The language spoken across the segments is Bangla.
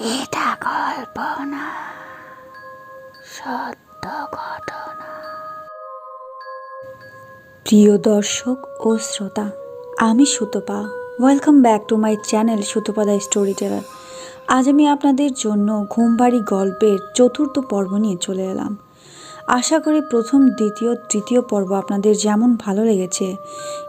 এটা কল্পনা, সত্য ঘটনা। প্রিয় দর্শক ও শ্রোতা, আমি Sutapa. Welcome back to my channel সুতপাদা story teller আজ আমি আপনাদের জন্য ঘুমবাড়ি গল্পের চতুর্থ পর্ব নিয়ে চলে এলাম। আশা করি প্রথম, দ্বিতীয়, তৃতীয় পর্ব আপনাদের যেমন ভালো লেগেছে,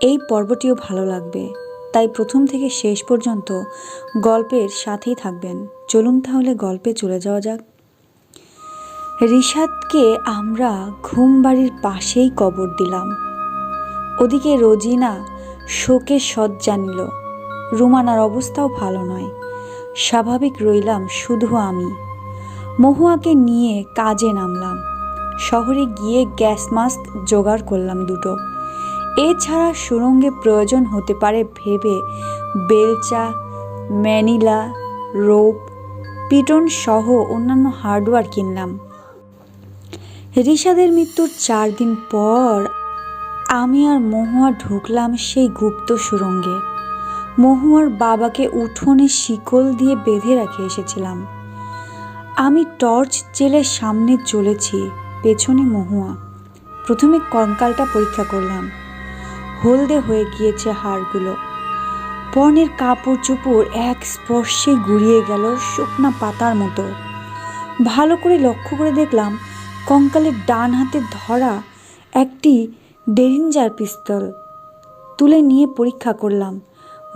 এই পর্বটিও ভালো লাগবে। তাই প্রথম থেকে শেষ পর্যন্ত গল্পের সাথেই থাকবেন। চলুন তাহলে গল্পে চলে যাওয়া যাক। রিশাদকে আমরা ঘুম বাড়ির পাশেই কবর দিলাম। ওদিকে রোজিনা শোকে শয্যা নিল রুমানার অবস্থাও ভালো নয়, স্বাভাবিক রইলাম শুধু আমি। মহুয়াকে নিয়ে কাজে নামলাম, শহরে গিয়ে গ্যাস মাস্ক জোগাড় করলাম দুটো। এছাড়া সুরঙ্গে প্রয়োজন হতে পারে ভেবে বেলচা, ম্যানিলা, রোপ, পিটন সহ অন্যান্য হার্ডওয়্যার কিনলাম। রিশাদের মৃত্যুর চার দিন পর আমি আর মহুয়া ঢুকলাম সেই গুপ্ত সুরঙ্গে মহুয়ার বাবাকে উঠোনে শিকল দিয়ে বেঁধে রেখে এসেছিলাম। আমি টর্চ জেলে সামনে চলেছি, পেছনে মহুয়া। প্রথমে কঙ্কালটা পরীক্ষা করলাম। হলদে হয়ে গিয়েছে হাড়গুলো। পর্ণের কাপড় চোপড় এক স্পর্শে গুড়িয়ে গেল শুকনা পাতার মতো। ভালো করে লক্ষ্য করে দেখলাম, কঙ্কালের ডান হাতে ধরা একটি ডেরিঞ্জার পিস্তল। তুলে নিয়ে পরীক্ষা করলাম।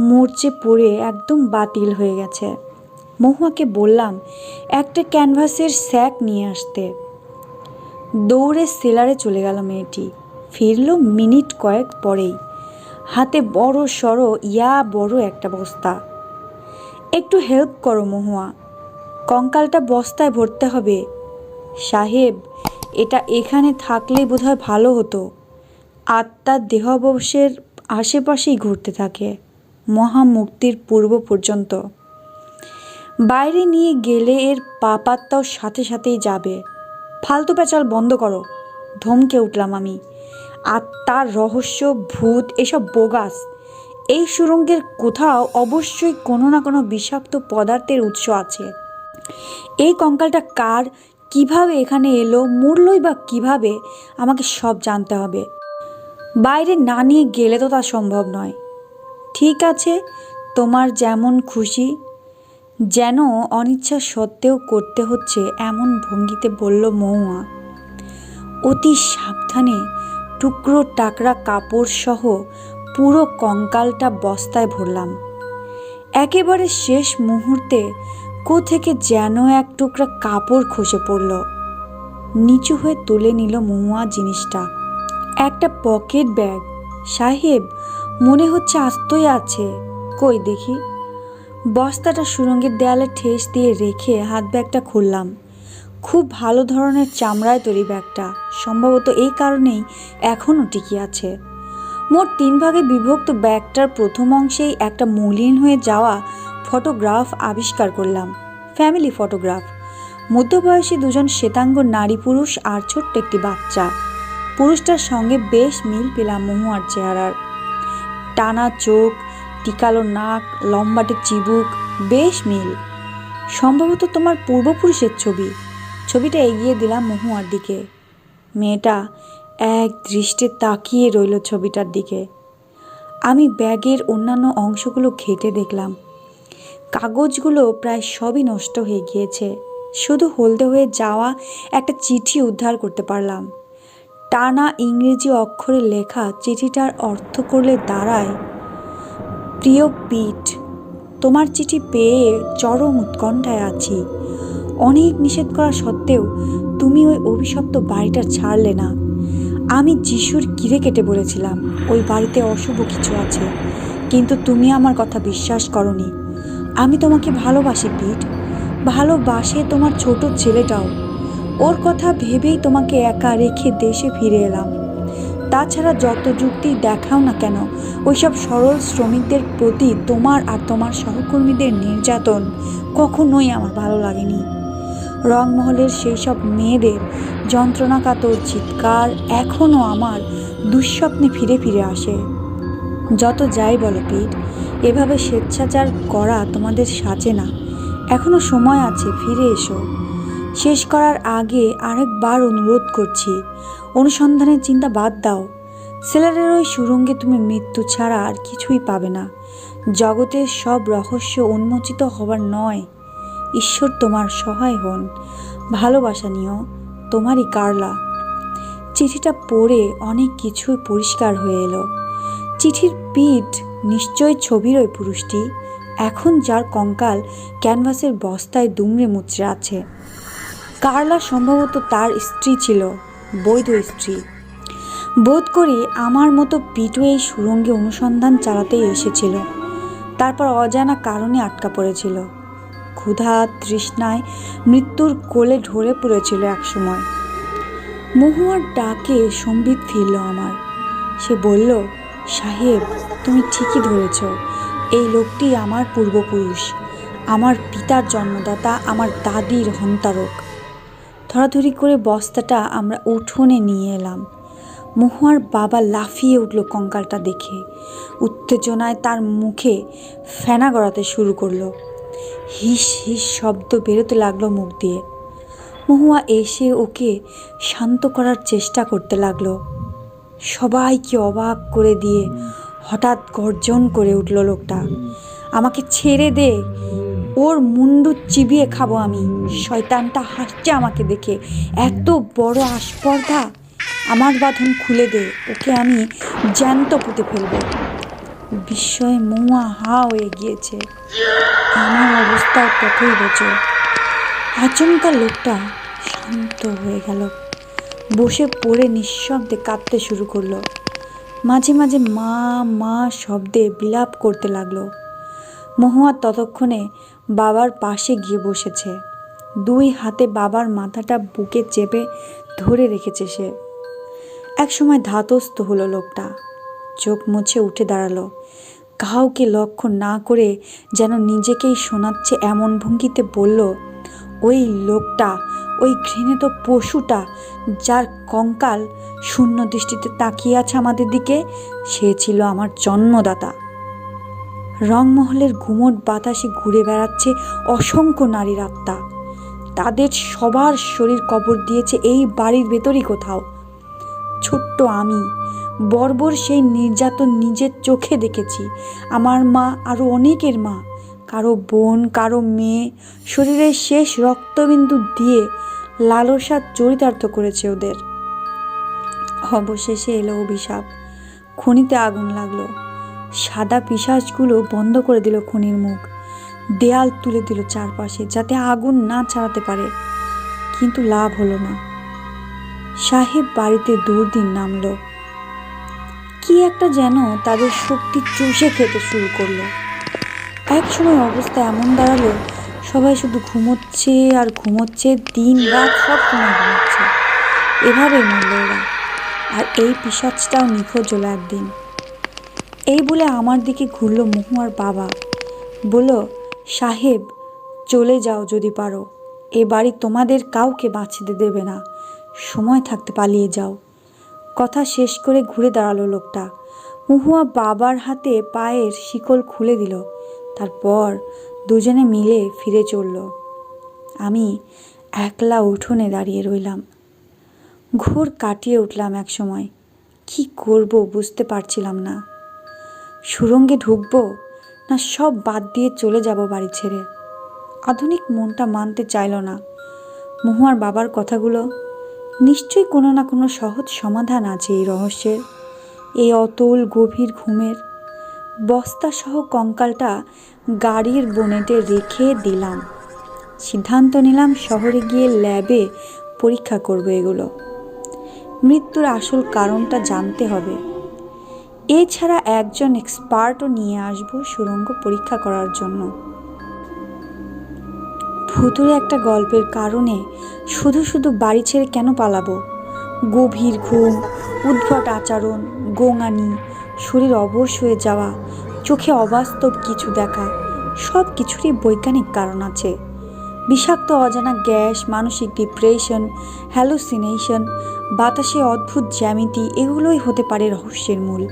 মরচে পড়ে একদম বাতিল হয়ে গেছে। মহুয়াকে বললাম, একটা ক্যানভাসের স্যাক নিয়ে আসতে। দৌড়ে সেলারে চলে গেল মেয়েটি। ফিরল মিনিট কয়েক পরেই। হাতে বড় সড়ো, ইয়া বড় একটা বস্তা। একটু হেল্প করো মহুয়া, কঙ্কালটা বস্তায় ভরতে হবে। সাহেব, এটা এখানে থাকলেই বোধহয় ভালো হতো। আত্মার দেহাবশের আশেপাশেই ঘুরতে থাকে মহামুক্তির পূর্ব পর্যন্ত। বাইরে নিয়ে গেলে এর পাপাত্তাও সাথে সাথেই যাবে। ফালতু পেঁচাল বন্ধ করো, ধমকে উঠলাম আমি। আত্মার রহস্য, ভূত, এসব বোগাস। এই সুরঙ্গের কোথাও অবশ্যই কোনো না কোনো বিষাক্ত পদার্থের উৎস আছে। এই কঙ্কালটা কার, কীভাবে এখানে এলো, মরলই বা কীভাবে, আমাকে সব জানতে হবে। বাইরে না নিয়ে গেলে তো তা সম্ভব নয়। ঠিক আছে, তোমার যেমন খুশি। যেন অনিচ্ছা সত্ত্বেও করতে হচ্ছে এমন ভঙ্গিতে বলল মৌয়া অতি সাবধানে টুকরো টাকরা কাপড় সহ পুরো কঙ্কালটা বস্তায় ভরলাম। একেবারে শেষ মুহূর্তে কো থেকে যেন এক টুকরা কাপড় খসে পড়ল। নিচু হয়ে তুলে নিল মহুয়া জিনিসটা। একটা পকেট ব্যাগ। সাহেব, মনে হচ্ছে আস্তই আছে। কই দেখি। বস্তাটা সুরঙ্গের দেয়ালে ঠেস দিয়ে রেখে হাত ব্যাগটা খুললাম। খুব ভালো ধরনের চামড়ায় তৈরি ব্যাগটা। সম্ভবত এই কারণেই এখনও টিকে আছে। মোট তিন ভাগে বিভক্ত ব্যাগটার প্রথম অংশেই একটা মলিন হয়ে যাওয়া ফটোগ্রাফ আবিষ্কার করলাম, ফ্যামিলি ফটোগ্রাফ। মধ্যবয়সী দুজন শ্বেতাঙ্গ নারী পুরুষ আর ছোট্ট একটি বাচ্চা। পুরুষটার সঙ্গে বেশ মিল পেলাম মহুয়ার চেহারার। টানা চোখ, টিকালো নাক, লম্বাটে চিবুক, বেশ মিল। সম্ভবত তোমার পূর্বপুরুষের ছবি। ছবিটা এগিয়ে দিলাম মহুয়ার দিকে। মেয়েটা এক দৃষ্টে তাকিয়ে রইল ছবিটার দিকে। আমি ব্যাগের অন্যান্য অংশগুলো ঘেটে দেখলাম। কাগজগুলো প্রায় সবই নষ্ট হয়ে গিয়েছে। শুধু হলদে হয়ে যাওয়া একটা চিঠি উদ্ধার করতে পারলাম। টানা ইংরেজি অক্ষরে লেখা চিঠিটার অর্থ করলে দাঁড়ায়, প্রিয় পিঠ তোমার চিঠি পেয়ে চরম উৎকণ্ঠায় আছি। অনেক নিষেধ করা সত্ত্বেও তুমি ওই অভিশপ্ত বাড়িটা ছাড়লে না। আমি যিশুর কিরে কেটে বলেছিলাম, ওই বাড়িতে অশুভ কিছু আছে, কিন্তু তুমি আমার কথা বিশ্বাস করনি। আমি তোমাকে ভালোবাসি, পিট। ভালোবাসে তোমার ছোট ছেলেটাও। ওর কথা ভেবেই তোমাকে একা রেখে দেশে ফিরে এলাম। তাছাড়া যত যুক্তি দেখাও না কেন, ওইসব সরল শ্রমিকদের প্রতি তোমার আর তোমার সহকর্মীদের নির্যাতন কখনোই আমার ভালো লাগেনি। রংমহলের সেই সব মেয়েদের যন্ত্রণাকাতর চিৎকার এখনও আমার দুঃস্বপ্নে ফিরে ফিরে আসে। যত যাই বলো পিট এভাবে স্বেচ্ছাচার করা তোমাদের সাজে না। এখনও সময় আছে, ফিরে এসো। শেষ করার আগে আরেকবার অনুরোধ করছি, অনুসন্ধানের চিন্তা বাদ দাও। সেলারের ওই সুরঙ্গে তুমি মৃত্যু ছাড়া আর কিছুই পাবে না। জগতের সব রহস্য উন্মোচিত হবার নয়। ঈশ্বর তোমার সহায় হন। ভালোবাসা নিও, তোমারই কারলা। চিঠিটা পড়ে অনেক কিছুই পরিষ্কার হয়ে এলো। চিঠির পিঠ নিশ্চয় ছবির ওই পুরুষটি। এখন যার কঙ্কাল ক্যানভাসের বস্তায় দুমড়ে মুচড়ে আছে। কার্লা সম্ভবত তার স্ত্রী ছিল, বৈধ স্ত্রী। বোধ করি আমার মতো পিটু এই সুরঙ্গে অনুসন্ধান চালাতেই এসেছিল। তারপর অজানা কারণে আটকা পড়েছিল। ক্ষুধা, তৃষ্ণায় মৃত্যুর কোলে ঢলে পড়েছিল একসময় মহুয়ার ডাকে সম্বিত ফিরল আমার। সে বলল, সাহেব, তুমি ঠিকই ধরেছ। এই লোকটি আমার পূর্বপুরুষ। আমার পিতার জন্মদাতা, আমার দাদির হন্তারক। ধরাধরি করে বস্তাটা আমরা উঠোনে নিয়ে এলাম। মহুয়ার বাবা লাফিয়ে উঠল কঙ্কালটা দেখে। উত্তেজনায় তার মুখে ফেনা গড়াতে শুরু করল। হিস হিস শব্দ বেরোতে লাগল মুখ দিয়ে। মহুয়া এসে ওকে শান্ত করার চেষ্টা করতে লাগল। সবাইকে অবাক করে দিয়ে হঠাৎ গর্জন করে উঠল লোকটা। আমাকে ছেড়ে দে, ওর মুন্ডু চিবিয়ে খাব আমি। শয়তানটা হাসছে আমাকে দেখে। এত বড় আস্পর্ধা। আমার বাঁধন খুলে দে, ওকে আমি জ্যান্ত পুঁতে ফেলব। বিস্ময়ে মৌয়া হা হয়ে গিয়েছে আমার অবস্থাও ততই বছর আচমকা লোকটা শান্ত হয়ে গেল। বসে পড়ে নিঃশব্দে কাঁদতে শুরু করল। মাঝে মাঝে মা মা শব্দে বিলাপ করতে লাগল। মহুয়া ততক্ষণে বাবার পাশে গিয়ে বসেছে। দুই হাতে বাবার মাথাটা বুকে চেপে ধরে রেখেছে সে। একসময় ধাতস্থ হলো লোকটা। চোখ মুছে উঠে দাঁড়াল। কাউকে লক্ষ্য না করে যেন নিজেকেই শোনাচ্ছে এমন ভঙ্গিতে বলল, ওই লোকটা, ওই ঘৃণিত পশুটা যার কঙ্কাল শূন্য দৃষ্টিতে তাকিয়ে আছে আমাদের দিকে, সে ছিল আমার জন্মদাতা। রংমহলের ঘুমট বাতাসে ঘুরে বেড়াচ্ছে অসংখ্য নারীর আত্মা। তাদের সবার শরীর কবর দিয়েছে এই বাড়ির ভেতরই কোথাও। ছোট্ট আমি বর্বর সেই নির্যাতন নিজের চোখে দেখেছি। আমার মা আরও অনেকের মা। কারও বোন, কারও মেয়ে শরীরের শেষ রক্তবিন্দু দিয়ে লালসা চরিতার্থ করেছে ওদের। অবশেষে এলো অভিশাপ। খনিতে আগুন লাগল। সাদা পিসাজগুলো বন্ধ করে দিল খনির মুখ। দেয়াল তুলে দিল চারপাশে যাতে আগুন না ছাড়াতে পারে। কিন্তু লাভ হলো না। সাহেব বাড়িতে দুর্দিন নামলো। কি একটা যেন তাদের শক্তি চুষে খেতে শুরু করল। এক সময় অবস্থা এমন দাঁড়াল, সবাই শুধু ঘুমোচ্ছে আর ঘুমোচ্ছে, দিন রাত সব সময় ঘুমোচ্ছে। এভাবেই মরল ওরা, আর এই পিসাজটাও নিখোঁজ হলো একদিন। এই বলে আমার দিকে ঘুরল মহুয়ার বাবা। বলল, সাহেব, চলে যাও যদি পারো। এ বাড়ি তোমাদের কাউকে বাঁচতে দেবে না। সময় থাকতে পালিয়ে যাও। কথা শেষ করে ঘুরে দাঁড়াল লোকটা। মহুয়া বাবার হাতে পায়ের শিকল খুলে দিল। তারপর দুজনে মিলে ফিরে চলল। আমি একলা উঠোনে দাঁড়িয়ে রইলাম। ঘোর কাটিয়ে উঠলাম এক সময় কি করব বুঝতে পারছিলাম না। সুরঙ্গে ঢুকবো না সব বাদ দিয়ে চলে যাব বাড়ি ছেড়ে? আধুনিক মনটা মানতে চাইল না। মহুয়ার বাবার কথাগুলো নিশ্চয়ই কোনো না কোনো সহজ সমাধান আছে এই রহস্যের। এই অতল গভীর ঘুমের বস্তাসহ কঙ্কালটা গাড়ির বোনেটে রেখে দিলাম। সিদ্ধান্ত নিলাম শহরে গিয়ে ল্যাবে পরীক্ষা করব এগুলো। মৃত্যুর আসল কারণটা জানতে হবে। এছাড়া একজন এক্সপার্টও নিয়ে আসব সুরঙ্গ পরীক্ষা করার জন্য। ভুতুরে একটা গল্পের কারণে শুধু শুধু বাড়ি ছেড়ে কেন পালাবো? গভীর ঘুম, উদ্ভট আচরণ, গোঙানি, শরীর অবশ হয়ে যাওয়া, চোখে অবাস্তব কিছু দেখা, সব কিছুরই বৈজ্ঞানিক কারণ আছে। বিষাক্ত অজানা গ্যাস, মানসিক ডিপ্রেশন, হ্যালোসিনেশন, বাতাসে অদ্ভুত জ্যামিতি, এগুলোই হতে পারে রহস্যের মূল।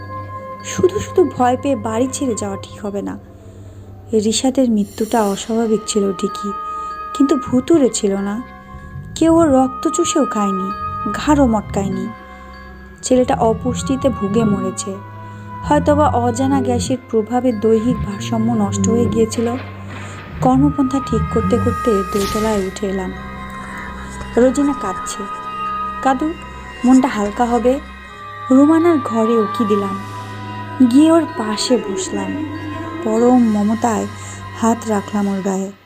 শুধু শুধু ভয় পেয়ে বাড়ি ছেড়ে যাওয়া ঠিক হবে না। রিশাদের মৃত্যুটা অস্বাভাবিক ছিল ঠিকই। কিন্তু ভুতুরে ছিল না। কেউ ওর রক্ত চুষেও খায়নি, ঘাড়ও মটকায়নি। ছেলেটা অপুষ্টিতে ভুগে মরেছে। হয়তোবা অজানা গ্যাসের প্রভাবে দৈহিক ভারসাম্য নষ্ট হয়ে গিয়েছিল। কর্মপন্থা ঠিক করতে করতে দোতলায় উঠে এলাম। রোজিনা কাঁদছে। কাদু, মনটা হালকা হবে। রুমানার ঘরে উকি দিলাম। গিয়ে ওর পাশে বসলাম। পরম মমতায় হাত রাখলাম ওর গায়ে।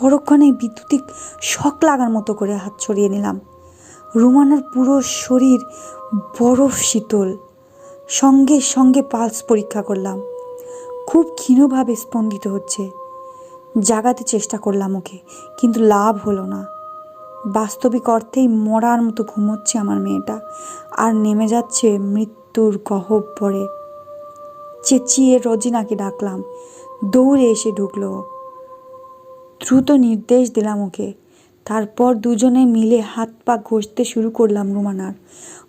পরক্ষণে বিদ্যুতিক শক লাগার মতো করে হাত ছড়িয়ে নিলাম। রুমানার পুরো শরীর বরফ শীতল। সঙ্গে সঙ্গে পালস পরীক্ষা করলাম। খুব ক্ষীণভাবে স্পন্দিত হচ্ছে। জাগাতে চেষ্টা করলাম ওকে, কিন্তু লাভ হলো না। বাস্তবিক অর্থেই মরার মতো ঘুমোচ্ছে আমার মেয়েটা, আর নেমে যাচ্ছে মৃত্যুর গহ্বরে চেঁচিয়ে রজিনাকে ডাকলাম। দৌড়ে এসে ঢুকলো। দ্রুত নির্দেশ দিলাম ওকে। তারপর দুজনে মিলে হাত পা ঘষতে শুরু করলাম রুমানার।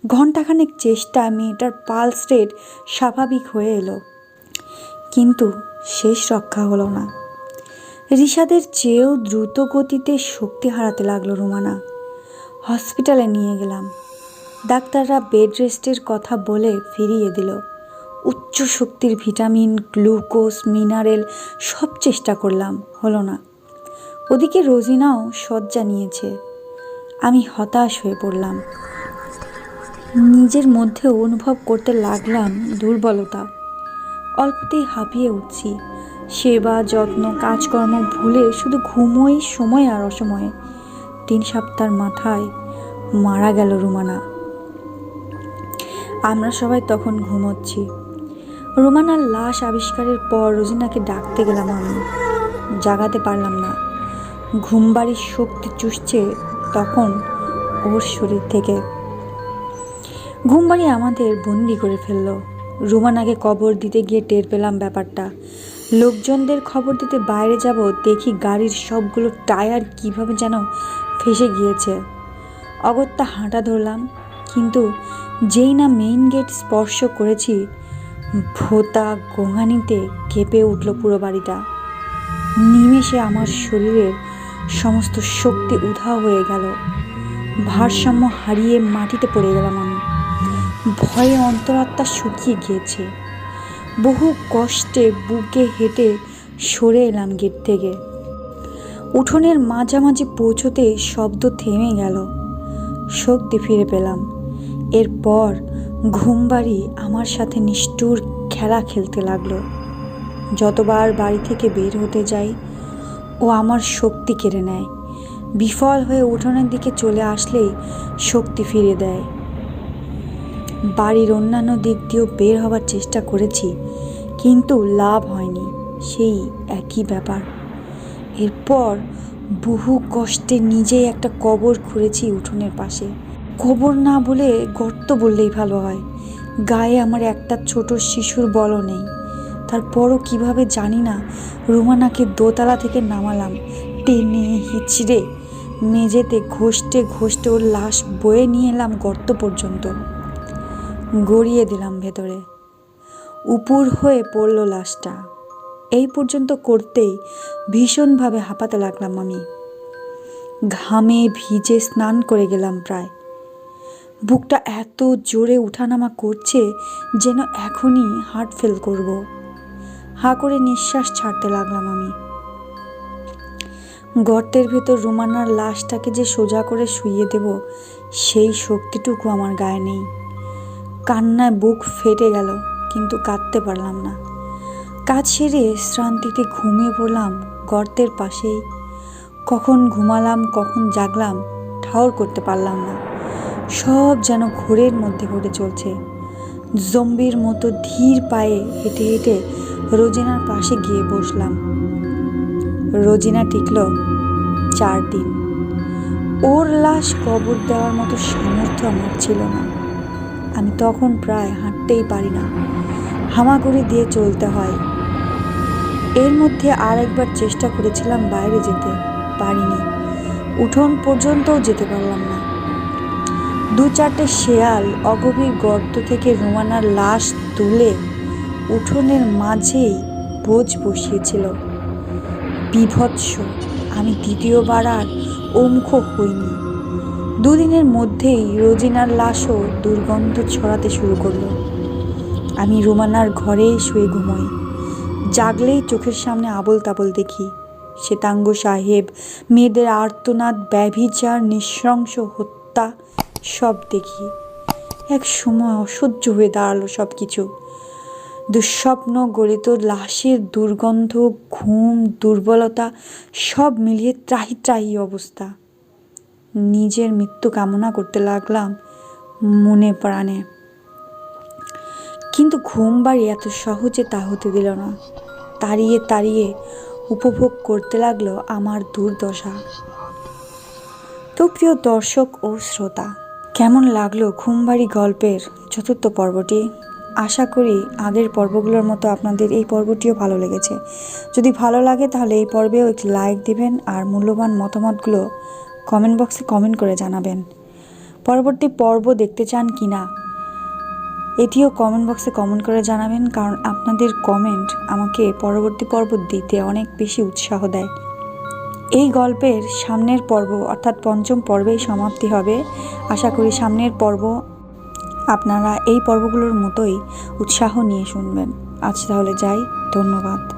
ঘণ্টাখানেক চেষ্টায় মেয়েটার পালস রেট স্বাভাবিক হয়ে এলো। কিন্তু শেষ রক্ষা হলো না। রিশাদের চেয়েও দ্রুত গতিতে শক্তি হারাতে লাগল রুমানা। হসপিটালে নিয়ে গেলাম। ডাক্তাররা বেড রেস্টের কথা বলে ফিরিয়ে দিল। উচ্চ শক্তির ভিটামিন, গ্লুকোজ, মিনারেল সব চেষ্টা করলাম, হলো না। ওদিকে রোজিনাও শয্যা নিয়েছে আমি হতাশ হয়ে পড়লাম। নিজের মধ্যে অনুভব করতে লাগলাম দুর্বলতা। অল্পতেই হাঁপিয়ে উঠছি। সেবা, যত্ন, কাজকর্ম ভুলে শুধু ঘুমোই সময় আর অসময়ে। তিন সপ্তাহ মাথায় মারা গেল রুমানা। আমরা সবাই তখন ঘুমোচ্ছি। রুমানার লাশ আবিষ্কারের পর রোজিনাকে ডাকতে গেলাম আমি। জাগাতে পারলাম না। ঘুমবাড়ির শক্তি চুষছে তখন ওর শরীর থেকে। ঘুমবাড়ি আমাদের বন্দি করে ফেলল। রুমানাকে কবর দিতে গিয়ে টের পেলাম ব্যাপারটা। লোকজনদের খবর দিতে বাইরে যাব, দেখি গাড়ির সবগুলো টায়ার কীভাবে যেন ফেসে গিয়েছে। অগত্যা হাঁটা ধরলাম, কিন্তু যেই না মেইন গেট স্পর্শ করেছি, ভোতা গোঙানিতে কেঁপে উঠল পুরো বাড়িটা। নিমেষে আমার শরীরের সমস্ত শক্তি উধাও হয়ে গেল। ভারসাম্য হারিয়ে মাটিতে পড়ে গেলাম আমি। ভয়ে অন্তরাত্মা শুকিয়ে গিয়েছে। বহু কষ্টে বুকে হেঁটে সরে এলাম গেট থেকে। উঠোনের মাঝামাঝি পৌঁছতে শব্দ থেমে গেল। শক্তি ফিরে পেলাম। এরপর ঘুমবাড়ি আমার সাথে নিষ্ঠুর খেলা খেলতে লাগল। যতবার বাড়ি থেকে বের হতে যাই ও আমার শক্তি কেড়ে নেয়। বিফল হয়ে উঠোনের দিকে চলে আসলেই শক্তি ফিরে দেয়। বাড়ির অন্যান্য দিক দিয়েও বের হবার চেষ্টা করেছি, কিন্তু লাভ হয়নি। সেই একই ব্যাপার। এরপর বহু কষ্টে নিজেই একটা কবর খুঁড়েছি উঠোনের পাশে। কবর না বলে গর্ত বললেই ভালো হয়। গায়ে আমার একটা ছোট শিশুর বলও নেই। তারপরও কীভাবে জানি না, রুমানাকে দোতলা থেকে নামালাম। টেনে হিচড়ে মেঝেতে ঘষতে ঘষতে ওর লাশ বয়ে নিয়ে এলাম গর্ত পর্যন্ত। গড়িয়ে দিলাম ভেতরে। উপুর হয়ে পড়ল লাশটা। এই পর্যন্ত করতেই ভীষণভাবে হাঁপাতে লাগলাম আমি। ঘামে ভিজে স্নান করে গেলাম প্রায়। বুকটা এত জোরে উঠানামা করছে যেন এখনই হার্ট ফেল করব। হা করে নিঃশ্বাস ছাড়তে লাগলাম আমি। গর্তের ভেতর রুমানার লাশটাকে যে সোজা করে শুইয়ে দেব, সেই শক্তিটুকু আমার গায়ে নেই। কান্নায় বুক ফেটে গেল, কিন্তু কাঁদতে পারলাম না। কাজ সেরে শ্রান্তিতে ঘুমিয়ে পড়লাম গর্তের পাশেই। কখন ঘুমালাম, কখন জাগলাম ঠাউর করতে পারলাম না। সব যেন ঘোরের মধ্যে ঘটে চলছে। জম্বির মতো ধীর পায়ে হেঁটে হেঁটে রোজিনার পাশে গিয়ে বসলাম। রোজিনা টিকল চার দিন। ওর লাশ কবর দেওয়ার মতো সামর্থ্য আমার ছিল না। আমি তখন প্রায় হাঁটতেই পারি না। হামাগুড়ি দিয়ে চলতে হয়। এর মধ্যে আর একবার চেষ্টা করেছিলাম বাইরে যেতে। পারিনি। উঠোন পর্যন্তও যেতে পারলাম না। দু চারটে শেয়াল অগভীর গর্ত থেকে রোমানার লাশ তুলে উঠোনের মাঝেই বোঝ বসিয়েছিল। বিভৎস, আমি দ্বিতীয়বার আর অমুখ হইনি। দুদিনের মধ্যেই রোজিনার লাশও দুর্গন্ধ ছড়াতে শুরু করল। আমি রোমানার ঘরে শুয়ে ঘুমোই। জাগলেই চোখের সামনে আবল তাবল দেখি। শ্বেতাঙ্গ সাহেব, মেয়েদের আর্তনাদ, ব্যভিচার, নৃশংস হত্যা সব দেখি। এক সময় অসহ্য হয়ে দাঁড়াল সব কিছু দুঃস্বপ্ন, গলিত লাশের দুর্গন্ধ, ঘুম, দুর্বলতা, সব মিলিয়ে ত্রাহি ত্রাহি অবস্থা। নিজের মৃত্যু কামনা করতে লাগলাম মনে প্রাণে। কিন্তু ঘুম বাড়ি এত সহজে তা হতে দিল না। তাড়িয়ে তাড়িয়ে উপভোগ করতে লাগল আমার দুর্দশা। তো প্রিয় দর্শক ও শ্রোতা কেমন লাগল ঘুমবাড়ি গল্পের চতুর্থ পর্বটি? আশা করি আগের পর্বগুলোর মতো আপনাদের এই পর্বটিও ভালো লেগেছে। যদি ভালো লাগে তাহলে এই পর্বেও একটি লাইক দিবেন আর মূল্যবান মতামতগুলো কমেন্ট বক্সে কমেন্ট করে জানাবেন। পরবর্তী পর্ব দেখতে চান কি না এটিও কমেন্ট বক্সে কমেন্ট করে জানাবেন, কারণ আপনাদের কমেন্ট আমাকে পরবর্তী পর্ব দিতে অনেক বেশি উৎসাহ দেয়। এই গল্পের সামনের পর্ব, অর্থাৎ পঞ্চম পর্বেই সমাপ্তি হবে। আশা করি সামনের পর্ব আপনারা এই পর্বগুলোর মতোই উৎসাহ নিয়ে শুনবেন। আজ তাহলে যাই, ধন্যবাদ।